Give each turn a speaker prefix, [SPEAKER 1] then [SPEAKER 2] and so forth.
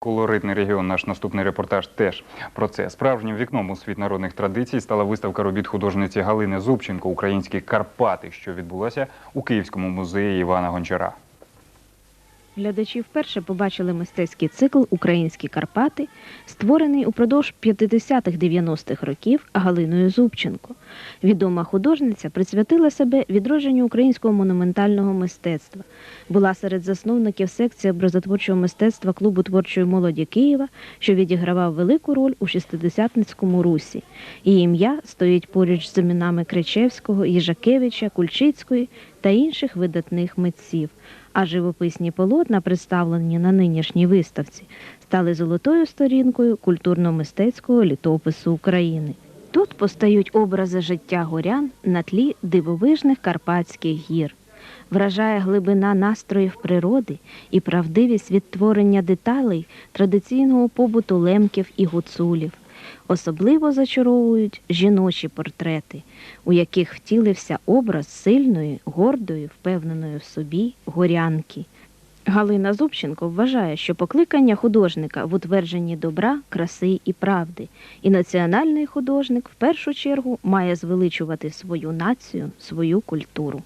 [SPEAKER 1] Колоритний регіон, наш наступний репортаж теж про це. Справжнім вікном у світ народних традицій стала виставка робіт художниці Галини Зубченко Українські Карпати, що відбулася у Київському музеї Івана Гончара.
[SPEAKER 2] Глядачі вперше побачили мистецький цикл Українські Карпати, створений упродовж 50-х-90-х років Галиною Зубченко. Відома художниця присвятила себе відродженню українського монументального мистецтва. Була серед засновників секції образотворчого мистецтва клубу творчої молоді Києва, що відігравав велику роль у шестидесятницькому русі. Її ім'я стоїть поруч з іменами Кричевського, Їжакевича, Кульчицької та інших видатних митців а живописні полотна, представлені на нинішній виставці, стали золотою сторінкою культурно-мистецького літопису України. Тут постають образи життя горян на тлі дивовижних Карпатських гір. Вражає глибина настроїв природи і правдивість відтворення деталей традиційного побуту лемків і гуцулів. Особливо зачаровують жіночі портрети, у яких втілився образ сильної, гордої, впевненої в собі горянки. Галина Зубченко вважає, що покликання художника в утвердженні добра, краси і правди, і національний художник в першу чергу має звеличувати свою націю, свою культуру.